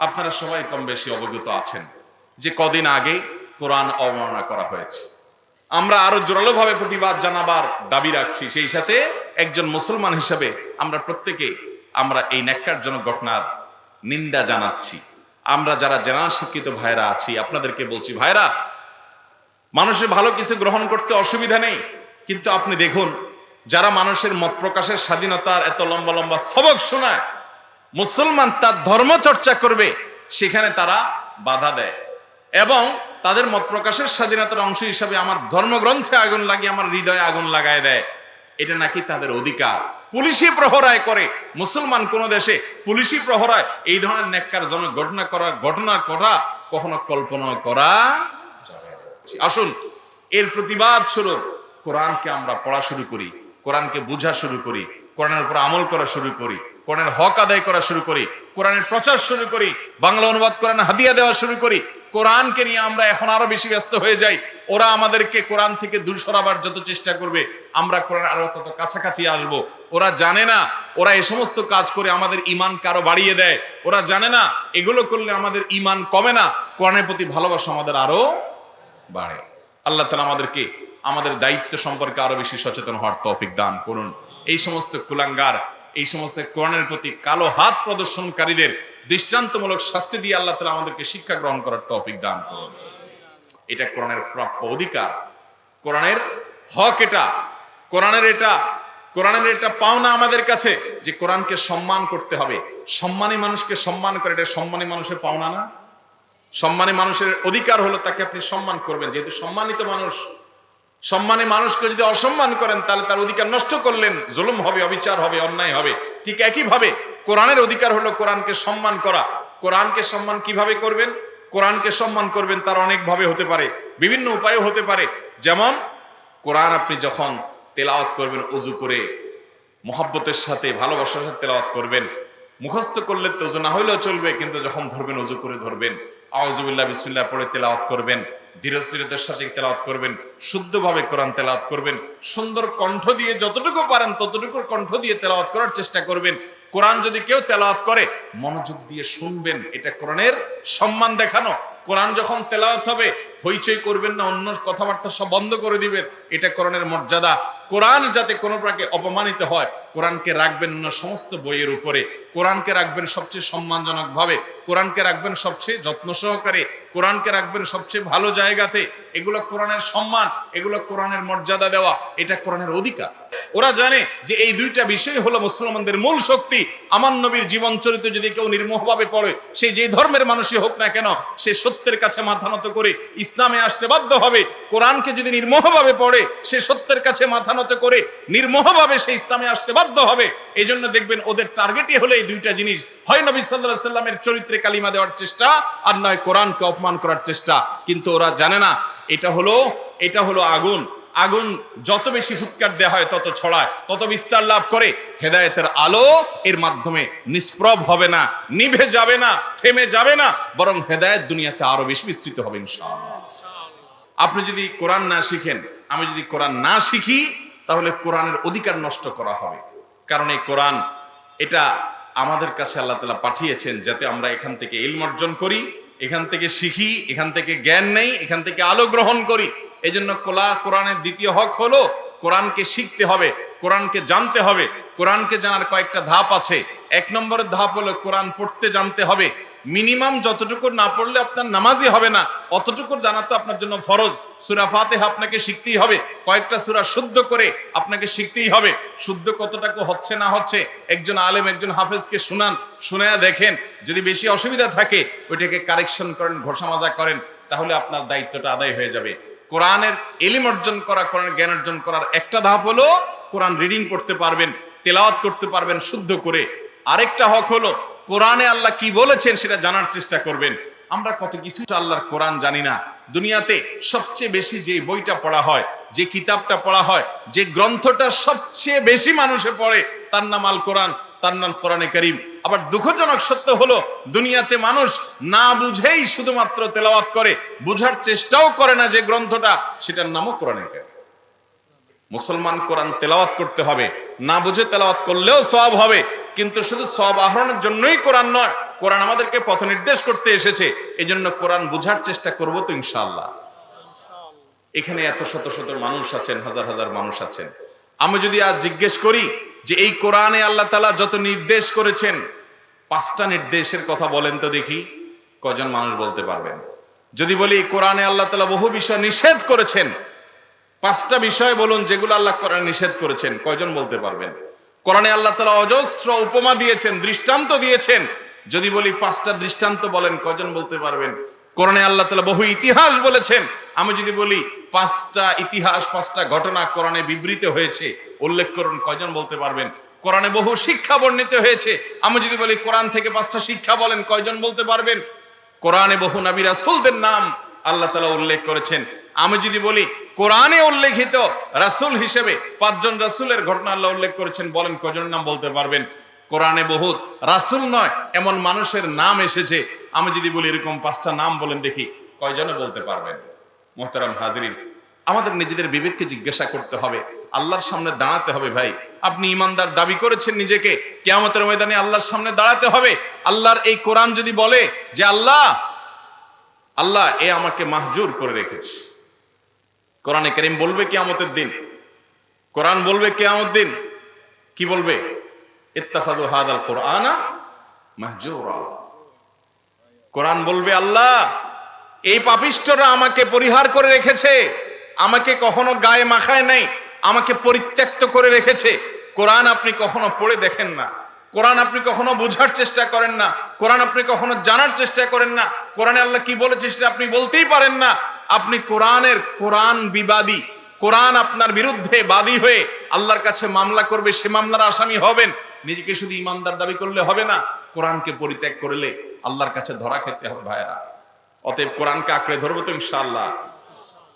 আপনারা সবাই কম বেশি অবগত আছেন যে কদিন আগে কোরআন অবমাননা করা হয়েছে। আমরা আরও জোরালোভাবে প্রতিবাদ জানাবার দাবি রাখছি। সেই সাথে একজন মুসলমান হিসাবে আমরা প্রত্যেকে আমরা এই ন্যাক্কারজনক ঘটনার নিন্দা জানাচ্ছি। আমরা যারা জেনারেল শিক্ষিত ভাইরা আছি, আপনাদেরকে বলছি, ভাইরা মানুষের ভালো কিছু গ্রহণ করতে অসুবিধা নেই। কিন্তু আপনি দেখুন, যারা মানুষের মত প্রকাশের স্বাধীনতার এত লম্বা লম্বা সবক শোনায় মুসলমান তার ধর্ম চর্চা করবে, সেখানে তারা বাধা দেয়। এবং তাদের মত প্রকাশের স্বাধীনতার অংশ হিসাবে আমার ধর্মগ্রন্থে আগুন লাগিয়ে, আমার হৃদয়ে আগুন লাগায় দেয়। এটা নাকি তাদের অধিকার? পুলিশি প্রহরায় করে, মুসলমান কোন দেশে পুলিশি প্রহরায় এই ধরনের ন্যাক্কারজনক ঘটনা করার ঘটনা করা কখনো কল্পনা করা আসুন, এর প্রতিবাদ স্বরূপ কোরআনকে আমরা পড়া শুরু করি, কোরআনকে বোঝা শুরু করি, কোরআনের উপর আমল করা শুরু করি। কোরআনের হক আদায় করা শুরু করি, কোরআনের প্রচার শুরু করি, বাংলা অনুবাদ কোরআন হাদিয়া দেওয়া শুরু করি, কোরআনকে নিয়ে আমরা এখন আরও বেশি ব্যস্ত হয়ে যাই, ওরা আমাদেরকে কোরআন থেকে দূর সরাবার যত চেষ্টা করবে, আমরা কোরআন আরও তত কাছাকাছি আসব। ওরা জানে না, ওরা এই সমস্ত কাজ করে আমাদের ইমানকে আরও বাড়িয়ে দেয়। ওরা জানে না, এগুলো করলে আমাদের ইমান কমে না, কোরআনের প্রতি ভালোবাসা আমাদের আরও বাড়ে। আল্লাহ তালা আমাদেরকে, আমাদের দায়িত্ব সম্পর্কে আরও বেশি সচেতন হওয়ার তৌফিক দান করুন। এই সমস্ত কুলাঙ্গার এই সমস্ত কোরআনের প্রতি কালো হাত প্রদর্শনকারীদের দৃষ্টান্তমূলক শাস্তি দিয়ে আল্লাহ তালা আমাদেরকে শিক্ষা গ্রহণ করার তৌফিক দান করুন। এটা কোরআনের প্রাপ্য অধিকার। কোরআনের হক এটা। কোরআনের এটা কোরআনের এটা পাওনা আমাদের কাছে যে কোরআনকে সম্মান করতে হবে। সম্মানী মানুষকে সম্মান করে, এটা সম্মানী মানুষের পাওনা না। সম্মানী মানুষের অধিকার হলো তাকে আপনি সম্মান করবেন। যেহেতু সম্মানিত মানুষ সম্মানী মানুষকে যদি অসম্মান করেন, তাহলে তার অধিকার নষ্ট করলেন, জুলুম হবে, অবিচার হবে, অন্যায় হবে। ঠিক একইভাবে কোরআনের অধিকার হলো কোরআনকে সম্মান করা। কোরআনকে সম্মান কীভাবে করবেন? কোরআনকে সম্মান করবেন তার অনেকভাবে হতে পারে, বিভিন্ন উপায়ও হতে পারে। যেমন, কোরআন আপনি যখন তেলাওয়াত করবেন, উজু করে মোহাব্বতের সাথে, ভালোবাসার সাথে তেলাওয়াত করবেন, মুখস্থ করলে তো উজু না হইলেও চলবে, কিন্তু যখন ধরবেন, উজু করে ধরবেন। আউজুবিল্লাহ বিসমিল্লাহ পড়ে তেলাওয়াত করবেন। ধীরস্থিরতার সাথে তেলাওয়াত করবেন, শুদ্ধভাবে কোরআন তেলাওয়াত করবেন, সুন্দর কণ্ঠ দিয়ে যতটুকু পারেন ততটুকু কণ্ঠ দিয়ে তেলাওয়াত করার চেষ্টা করবেন। কোরআন যদি কেউ তেলাওয়াত করে, মনোযোগ দিয়ে শুনবেন, এটা কোরআনের সম্মান দেখানো। কোরআন যখন তেলাওয়াত হবে, হইচই করবেন না, অন্য কথাবার্তা সব বন্ধ করে দিবেন। এটা কোরআনের মর্যাদা। কোরআন যাতে কোনো প্রাকে অপমানিত হয়, কোরআনকে রাখবেন অন্য সমস্ত বইয়ের উপরে। কোরআনকে রাখবেন সবচেয়ে সম্মানজনকভাবে। কোরআনকে রাখবেন সবচেয়ে যত্ন সহকারে। কোরআনকে রাখবেন সবচেয়ে ভালো জায়গাতে। এগুলো কোরআনের সম্মান, এগুলো কোরআনের মর্যাদা দেওয়া, এটা কোরআনের অধিকার। ওরা জানে যে এই দুইটা বিষয় হলো মুসলমানদের মূল শক্তি। আমার নবীর জীবন চরিত্র যদি কেউ নির্মোহভাবে পড়ে, সে যে ধর্মের মানুষই হোক না কেন, সে সত্যের কাছে মাথা নত করে ইসলামে আসতে বাধ্য হবে। কোরআনকে যদি নির্মোহভাবে পড়ে, সে সত্যের কাছে মাথা নত করে নির্মোহভাবে সে ইসলামে আসতে বাধ্য হবে। এই জন্য দেখবেন ওদের টার্গেটই হলো এই দুইটা জিনিস। হয় নবী সাল্লাহ সাল্লামের চরিত্রে কালিমা দেওয়ার চেষ্টা, আর নয় কোরআনকে অপমান করার চেষ্টা। কিন্তু ওরা জানে না এটা হলো এটা হলো আগুন। আগুন যত বেশি ফুৎকার দেওয়া হয়, তত ছড়ায়। তত বিস্তার লাভ করে, হেদায়েতের আলো এর মাধ্যমে নিষ্প্রভ হবে না, নিভে যাবে না, থেমে যাবে না, বরং হেদায়েত দুনিয়াতে আরও বেশি বিস্তৃত হবে, ইনশাআল্লাহ। আপনি যদি কোরআন না শিখেন, আমি যদি কোরআন না শিখি, তাহলে কোরআনের অধিকার নষ্ট করা হবে। কারণ এই কোরআন, এটা আমাদের কাছে আল্লাহ তালা পাঠিয়েছেন যাতে আমরা এখান থেকে ইলম অর্জন করি এখান থেকে শিখি, এখান থেকে জ্ঞান নেই, এখান থেকে আলো গ্রহণ করি। এই জন্য কোলা কোরআনের দ্বিতীয় হক হলো, কোরআনকে শিখতে হবে, কোরআনকে জানতে হবে, কোরআনকে জানার কয়েকটা ধাপ আছে। এক নম্বরের ধাপ হলো কোরআন পড়তে জানতে হবে মিনিমাম যতটুকু না পড়লে আপনার নামাজই হবে না, অতটুকু জানা তো আপনার জন্য ফরজ। সুরা ফাতেহা আপনাকে শিখতেই হবে, কয়েকটা সুরা শুদ্ধ করে আপনাকে শিখতেই হবে। শুদ্ধ কতটুকু হচ্ছে না হচ্ছে, একজন আলেম, একজন হাফেজকে শুনান, শুনেয়া দেখেন, যদি বেশি অসুবিধা থাকে, ওইটাকে কারেকশন করেন, ঘোষা মাজা করেন, তাহলে আপনার দায়িত্বটা আদায় হয়ে যাবে। কোরআনের এলিম অর্জন করা কোরআন জ্ঞান অর্জন করার একটা ধাপ হলো, কোরআন রিডিং করতে পারবেন, তেলাওয়াত করতে পারবেন শুদ্ধ করে। আরেকটা হক হলো কোরআনে আল্লাহ কি বলেছেন সেটা জানার চেষ্টা করবেন। আমরা কত কিছু আল্লাহর কোরআন জানি না। দুনিয়াতে সবচেয়ে বেশি যে বইটা পড়া হয়, যে কিতাবটা পড়া হয়, যে গ্রন্থটা সবচেয়ে বেশি মানুষে পড়ে, তার নাম আল কোরআন, তার নাম কোরআনে করিম। আবার দুঃখজনক সত্য হলো, দুনিয়াতে মানুষ না বুঝেই শুধুমাত্র তেলাওয়াত করে, বুঝার চেষ্টাও করে না যে গ্রন্থটা, সেটার নামও কোরআনে করিম। মুসলমান কোরআন তেলাওয়াত করতে হবে, না বুঝে তেলাওয়াত করলেও সব হবে কিন্তু শুধু সব আহরণের জন্যই কোরআন নয়, কোরআন আমাদেরকে পথ নির্দেশ করতে এসেছে। এই জন্য কোরআন বোঝার চেষ্টা করব তো ইনশাআল্লাহ। এখানে এত শত শত মানুষ আছেন, হাজার হাজার মানুষ আছেন। আমি যদি আজ জিজ্ঞেস করি যে এই কোরআনে আল্লাহ তালা যত নির্দেশ করেছেন, পাঁচটা নির্দেশের কথা বলেন তো দেখি কজন মানুষ বলতে পারবেন? যদি বলি কোরআনে আল্লাহ তালা বহু বিষয় নিষেধ করেছেন, পাঁচটা বিষয় বলুন যেগুলো আল্লাহ কোরআন নিষেধ করেছেন, কয়জন বলতে পারবেন? কোরআনে আল্লাহ তালা অজস্র উপমা দিয়েছেন, দৃষ্টান্ত দিয়েছেন। যদি বলি পাঁচটা দৃষ্টান্ত বলেন কজন বলতে পারবেন? কোরআনে আল্লাহ তালা বহু ইতিহাস বলেছেন। আমি যদি বলি পাঁচটা ইতিহাস, পাঁচটা ঘটনা কোরআনে বিবৃত হয়েছে, উল্লেখ করুন, কয়জন বলতে পারবেন? কোরআনে বহু শিক্ষা বর্ণিত হয়েছে। আমি যদি বলি কোরআন থেকে পাঁচটা শিক্ষা বলেন, কয়জন বলতে পারবেন? কোরআনে বহু নবী রাসূলদের নাম আল্লাহ তালা উল্লেখ করেছেন। আমি যদি বলি, কোরআনে উল্লেখিত রাসূল হিসেবে পাঁচজন রাসূলের ঘটনা আল্লাহ উল্লেখ করেছেন, বলেন কজনের নাম বলতে পারবেন? কোরআনে বহুত রাসূল নয়, এমন মানুষের নাম এসেছে। আমি যদি বলি এরকম পাঁচটা নাম বলেন দেখি, কয়জনে বলতে পারবেন? মোহতারাম হাজরিন, আমাদের নিজেদের বিবেককে জিজ্ঞাসা করতে হবে, আল্লাহর সামনে দাঁড়াতে হবে ভাই। আপনি ইমানদার দাবি করেছেন নিজেকে, কেয়ামতের ময়দানে আল্লাহর সামনে দাঁড়াতে হবে। আল্লাহর এই কোরআন যদি বলে যে, আল্লাহ আল্লাহ, এ আমাকে মাহজুর করে রেখেছে। কোরআনে করিম বলবে কেয়ামতের দিন। কোরআন বলবে কেয়ামত দিন। কি বলবে? ইত্তাখাদু হাদাল কোরআনা মাহজুরা। কোরআন বলবে, আল্লাহ, এই পাপিষ্টরা আমাকে পরিহার করে রেখেছে। আমাকে কখনো গায়ে মাখায় নাই। আমাকে পরিত্যক্ত করে রেখেছে। কোরআন আপনি কখনো পড়ে দেখেন না। কোরআন আপনি কখনো বোঝার চেষ্টা করেন না। কোরআন আপনি কখনো জানার চেষ্টা করেন না। কোরআনে আল্লাহ কি বলেছে সেটা আপনি বলতেই পারেন না। আপনি কোরআনের কোরআন বিবাদী, কোরআন আপনার বিরুদ্ধে বাদী হয়ে আল্লাহর কাছে মামলা করবে, সে মামলার আসামি হবেন। নিজেকে শুধু ইমানদার দাবি করলে হবে না, কোরআনকে পরিত্যাগ করলে আল্লাহর কাছে ধরা খেতে হবে ভাইরা অতএব কোরআনকে আঁকড়ে ধরবো তো ইনশাআল্লাহ।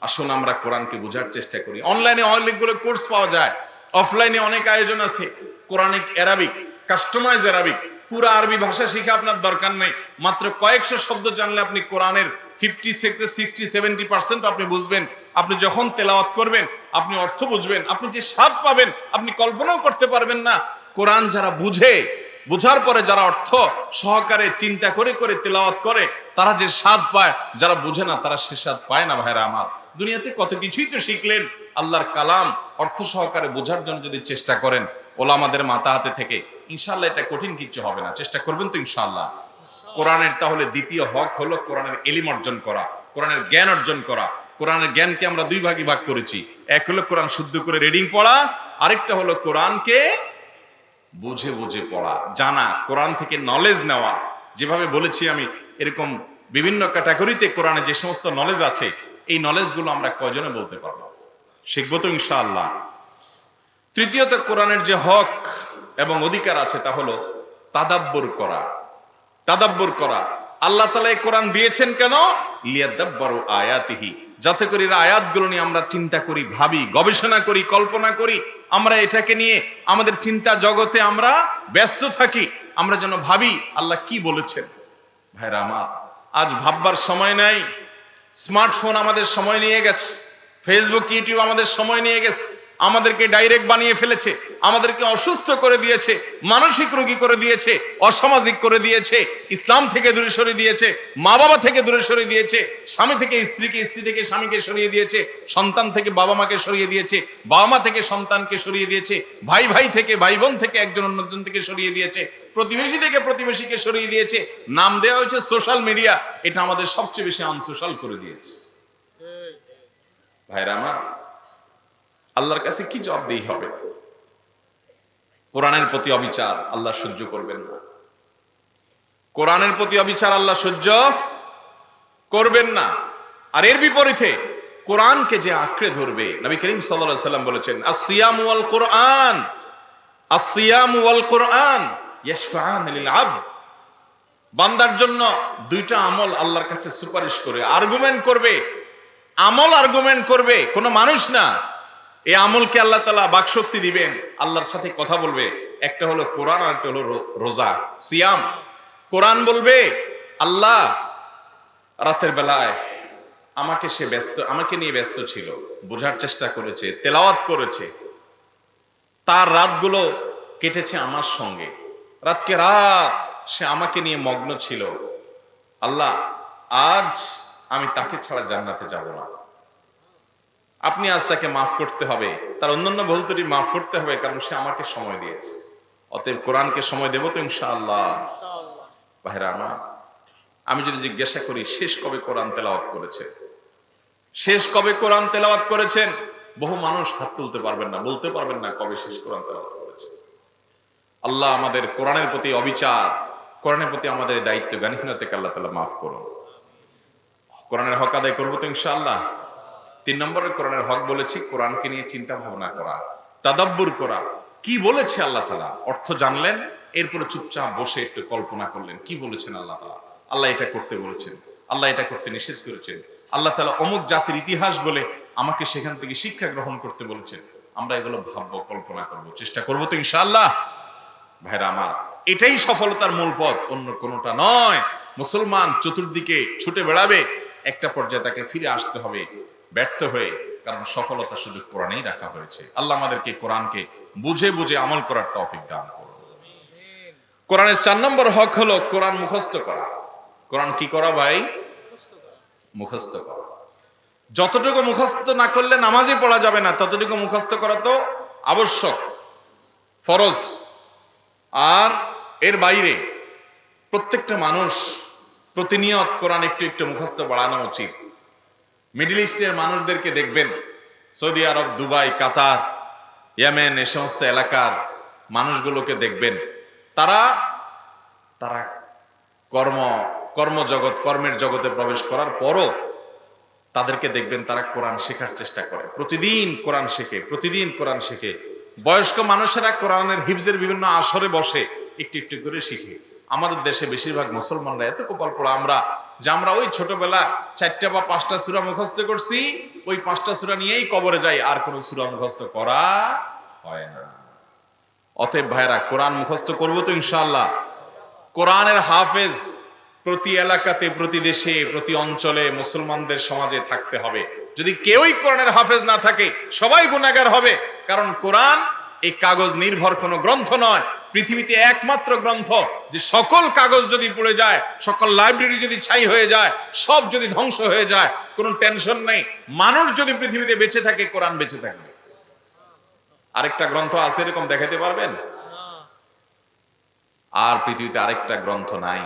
আসুন আমরা কোরআনকে বোঝার চেষ্টা করি। অনলাইনে অনেকগুলো কোর্স পাওয়া যায়, অফলাইনে অনেক আয়োজন আছে। কোরআনিক অ্যারাবিক কাস্টমাইজ অ্যারাবিক, পুরো আরবি ভাষা শিখে আপনার দরকার নেই। মাত্র কয়েকশো শব্দ জানলে আপনি কোরআনের ফিফটি থেকে সিক্সটি সেভেন্টি পার্সেন্ট আপনি বুঝবেন, আপনি যখন তেলাওয়াত করবেন, আপনি অর্থ বুঝবেন, আপনি যে স্বাদ পাবেন, আপনি কল্পনাও করতে পারবেন না। কোরআন যারা বুঝে, বোঝার পরে যারা অর্থ সহকারে চিন্তা করে করে তেলাওয়াত করে, তারা যে স্বাদ পায়, যারা বুঝে না, তারা সে স্বাদ পায় না ভাইরা আমার। দুনিয়াতে কত কিছুই তো শিখলেন, আল্লাহর কালাম অর্থ সহকারে বোঝার জন্য যদি চেষ্টা করেন, ওলামাদের মাথা হাতে থেকে ইনশাল্লাহ এটা কঠিন কিছু হবে না। চেষ্টা করবেন তো ইনশাল্লাহ কোরআনের তাহলে দ্বিতীয় হক হলো কোরআনের এলিম অর্জন করা, কোরআনের জ্ঞান অর্জন করা। কোরআনের জ্ঞানকে আমরা দুই ভাগে ভাগ করেছি। এক হলো কোরআন শুদ্ধ করে রিডিং পড়া, আরেকটা হলো কোরআনকে বুঝে বুঝে পড়া, জানা, কোরআন থেকে নলেজ নেওয়া। যেভাবে বলেছি আমি, এরকম বিভিন্ন ক্যাটাগরিতে কোরআনে যে সমস্ত নলেজ আছে, এই নলেজগুলো আমরা কজনে বলতে পারব? শিখব তো ইনশাআল্লাহ। তৃতীয়ত কোরআনের যে হক এবং অধিকার আছে তা হলো তাদাব্বর করা। তাদাব্বর করা। আল্লাহ তালা এই কোরআন দিয়েছেন কেন? লিয়াদাব্বারু আয়াতিহি। যাতে করে আয়াতগুলো নিয়ে আমরা চিন্তা করি, ভাবি, গবেষণা করি, কল্পনা করি। আমরা এটাকে নিয়ে আমাদের চিন্তা জগতে আমরা ব্যস্ত থাকি। আমরা যেন ভাবি, আল্লাহ কি বলেছেন? ভাইরা আমার, আজ ভাববার সময় নাই। স্মার্টফোন আমাদের সময় নিয়ে গেছে। ফেসবুক, ইউটিউব আমাদের সময় নিয়ে গেছে। আমাদেরকে ডাইরেক্ট বানিয়ে ফেলেছে, আমাদেরকে অসুস্থ করে দিয়েছে, মানসিক রোগী করে দিয়েছে, অসামাজিক করে দিয়েছে, ইসলাম থেকে দূরে সরিয়ে দিয়েছে মা বাবা থেকে দূরে সরিয়ে দিয়েছে, স্বামী থেকে, স্ত্রীকে, স্ত্রী থেকে স্বামীকে সরিয়ে দিয়েছে, সন্তান থেকে বাবা মাকে সরিয়ে দিয়েছে বাবা মা থেকে সন্তানকে সরিয়ে দিয়েছে ভাই ভাই থেকে ভাই বোন থেকে একজন অন্যজন থেকে সরিয়ে দিয়েছে, প্রতিবেশী থেকে প্রতিবেশীকে সরিয়ে দিয়েছে, নাম দেওয়া হয়েছে সোশ্যাল মিডিয়া এটা আমাদের সবচেয়ে বেশি আনসোশ্যাল করে দিয়েছে। ভাইরা আমার আল্লাহর কাছে কি জবাব জবাবদেহি হবে? কোরআনের প্রতি অবিচার আল্লাহ সহ্য করবেন না। কোরআনের প্রতি অবিচার আল্লাহ সহ্য করবেন না। আর এর বিপরীতে কোরআনকে যে আঁকড়ে ধরবে, নবী করিম সাল্লাল্লাহু সাল্লাম বলেছেন আসিয়াম ওয়াল কোরআন আসিয়াম ওয়াল বান্দার জন্য দুইটা আমল আল্লাহর কাছে সুপারিশ করে আর্গুমেন্ট করবে। আমল আর্গুমেন্ট করবে। কোনো মানুষ না। এই আমলকে আল্লাহ তালা বাকশক্তি দিবেন, আল্লাহর সাথে কথা বলবে। একটা হলো কোরআন আর একটা হলো রোজা, সিয়াম। কোরআন বলবে, আল্লাহ রাতের বেলায় আমাকে সে ব্যস্ত, আমাকে নিয়ে ব্যস্ত ছিল, বোঝার চেষ্টা করেছে, তেলাওয়াত করেছে। তার রাতগুলো কেটেছে আমার সঙ্গে। রাতকে রাত সে আমাকে নিয়ে মগ্ন ছিল। আল্লাহ, আজ আমি তাকে ছাড়া জান্নাতে যাব না। আপনি আজ তাকে মাফ করতে হবে। তার অন্যান্য ভুলতুটি মাফ করতে হবে কারণ সে আমাকে সময় দিয়েছে। অতএব কোরআনকে সময় দেবো তো ইনশাআল্লাহ। ভাইরা আমার, আমি যদি জিজ্ঞাসা করি, শেষ কবে কোরআন তেলাওয়াত করেছে শেষ কবে কোরআন তেলাওয়াত করেছেন? বহু মানুষ হাত তুলতে পারবেন না, বলতে পারবেন না কবে শেষ কোরআন তেলাওয়াত করেছে। আল্লাহ আমাদের কোরআনের প্রতি অবিচার, কোরআনের প্রতি আমাদের দায়িত্ব জ্ঞানীহীনতাকে আল্লাহ তালা মাফ করুন। কোরআনের হক আদায় করব তো ইনশাআল্লাহ। তিন নম্বরের কোরআনের হক বলেছি, কোরআনকে নিয়ে চিন্তা ভাবনা করা, তাদাব্বুর করা। কি বলেছে আল্লাহ তালা অর্থ জানলেন, এরপরে চুপচাপ বসে একটু কল্পনা করলেন, কি বলেছেন আল্লাহ তালা আল্লাহ এটা করতে বলেছেন, আল্লাহ এটা করতে নিষেধ করেছেন। আল্লাহ তালা অমুক জাতির ইতিহাস বলে আমাকে সেখান থেকে শিক্ষা গ্রহণ করতে বলেছেন। আমরা এগুলো ভাববো, কল্পনা করব, চেষ্টা করব তো ইনশাআল্লাহ। ভাইরা আমার, এটাই সফলতার মূল পথ, অন্য কোনোটা নয়। মুসলমান চতুর্দিকে ছুটে বেড়াবে, একটা পর্যায়ে তাকে ফিরে আসতে হবে। ব্যর্থ হয়ে, কারণ সফলতা শুধু কোরআনেই রাখা হয়েছে। আল্লাহ আমাদেরকে কোরআনকে বুঝে বুঝে আমল করার তৌফিক দান করুন। কোরআনের চার নম্বর হক হলো কোরআন মুখস্থ করা। কোরআন কি করা ভাই? মুখস্থ করা। যতটুকু মুখস্থ না করলে নামাজই পড়া যাবে না, ততটুকু মুখস্থ করা তো আবশ্যক, ফরজ। আর এর বাইরে প্রত্যেকটা মানুষ প্রতিনিয়ত কোরআন একটু একটু মুখস্থ বাড়ানো উচিত। মিডিল ইস্টের মানুষদেরকে দেখবেন। Saudi Arab, Dubai, Qatar, Yemen এ সমস্ত এলাকার মানুষগুলোকে দেখবেন। তারা তারা কর্ম, কর্মজগৎ, কর্মের জগতে প্রবেশ করার পরও তাদেরকে দেখবেন তারা কোরআন শেখার চেষ্টা করে। প্রতিদিন কোরআন শেখে, প্রতিদিন কোরআন শেখে। বয়স্ক মানুষেরা কোরআনের হিফজের বিভিন্ন আসরে বসে একটু একটু করে শিখে। আমাদের দেশে বেশিরভাগ মুসলমানরা এত কপাল পড়া, আমরা যে আমরা ওই ছোটবেলা চারটা বা পাঁচটা সুরা মুখস্থ করছি, ওই পাঁচটা সুরা নিয়েই কবরে যাই, আর কোনো সুরা মুখস্থ করা হয় না। অতএব ভাইরা কোরআন মুখস্থ করব তো ইনশাল্লাহ কোরআনের হাফেজ প্রতি এলাকাতে, প্রতি দেশে, প্রতি অঞ্চলে মুসলমানদের সমাজে থাকতে হবে। যদি কেউই কোরআনের হাফেজ না থাকে, সবাই গুণাগার হবে। কারণ কোরআন এই কাগজ নির্ভর কোনো গ্রন্থ নয়। পৃথিবীতে একমাত্র গ্রন্থ যে সকল কাগজ যদি পড়ে যায়, সকল লাইব্রেরি যদি ছাই হয়ে যায়, সব যদি ধ্বংস হয়ে যায়, কোনো টেনশন নেই। মানুষ যদি পৃথিবীতে বেঁচে থাকে, কোরআন বেঁচে থাকবে। আরেকটা গ্রন্থ আছে, এরকম দেখাতে পারবেন? আর পৃথিবীতে আরেকটা গ্রন্থ নাই।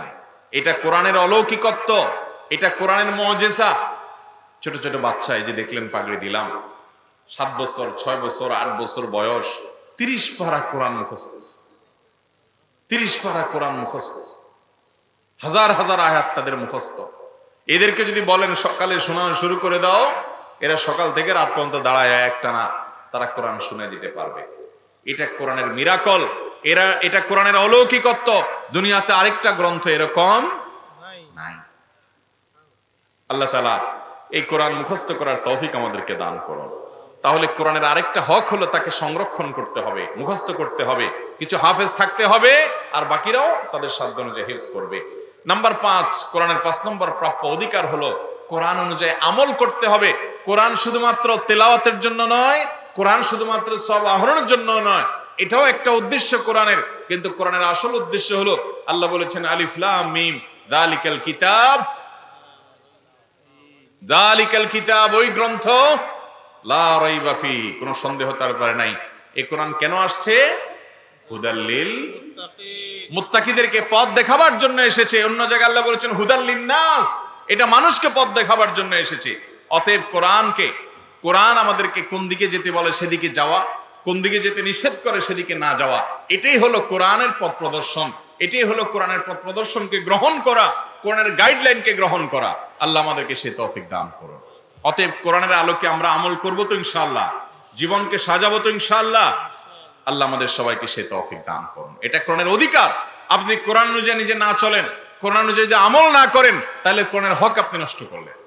এটা কোরআনের অলৌকিকত্ব, এটা কোরআনের মজেসা। ছোট ছোট বাচ্চা, এই যে দেখলেন, পাগড়ি দিলাম। সাত বছর, ছয় বছর, আট বছর বয়স, তিরিশ পারা কোরআন মুখস্থ। তিরিশ পারা কোরআন মুখস্থ। হাজার হাজার আয়াত তাদের মুখস্থ। এদেরকে যদি বলেন, সকালে শোনানো শুরু করে দাও, এরা সকাল থেকে রাত পর্যন্ত দাঁড়ায় একটা না তারা কোরআন শুনে দিতে পারবে। এটা কোরআনের মিরাকল। এরা, এটা কোরআনের অলৌকিকত্ব। দুনিয়াতে আরেকটা গ্রন্থ এরকম নাই। আল্লাহ তালা এই কোরআন মুখস্থ করার তৌফিক আমাদেরকে দান করুন। তাহলে কোরআনের আরেকটা হক হলো তাকে সংরক্ষণ করতে হবে, মুখস্থ করতে হবে। কিছু হাফেজ থাকতে হবে, আর বাকিরাও তাদের সাধ্য অনুযায়ী হিফজ করবে। নাম্বার পাঁচ, কোরআনের পাঁচ নম্বর প্রাপ্য অধিকার হলো, কোরআন অনুযায়ী আমল করতে হবে। কোরআন শুধুমাত্র তেলাওয়াতের জন্য নয়, কোরআন শুধুমাত্র সব আহরণের জন্য নয়, এটাও একটা উদ্দেশ্য কোরআনের। কিন্তু কোরআনের আসল উদ্দেশ্য হলো, আল্লাহ বলেছেন আলিফলাম মিম দালিকাল কিতাব দালিকাল কিতাব ওই গ্রন্থ, লা রাইবা ফি কোনো সন্দেহ তার ব্যাপারে নাই। এই কোরআন কেন আসছে? হুদাল্লিল মুত্তাকিদেরকে পথ দেখাবার জন্য এসেছে। অন্য জায়গায় আল্লাহ বলেছেন হুদাল্লিন নাস। এটা মানুষকে পথ দেখাবার জন্য এসেছে। অতএব কোরআনকে, কোরআন আমাদেরকে কোন দিকে যেতে বলে সেদিকে যাওয়া, কোন দিকে যেতে নিষেধ করে সেদিকে না যাওয়া, এটাই হলো কোরআনের পথ প্রদর্শন। এটাই হলো কোরআনের পথ প্রদর্শনকে গ্রহণ করা, কোরআনের গাইডলাইনকে গ্রহণ করা। আল্লাহ আমাদেরকে সে তৌফিক দান করুন। অতএব কোরআনের আলোকে আমরা আমল করব তো ইনশাআল্লাহ। জীবনকে সাজাবো তো ইনশাআল্লাহ। আল্লাহ আমাদের সবাইকে সে তৌফিক দান করুন। এটা কোরআনের অধিকার। আপনি কোরআন অনুযায়ী নিজে না চলেন, কোরআন অনুযায়ী যদি আমল না করেন, তাহলে কোরআনের হক আপনি নষ্ট করলেন।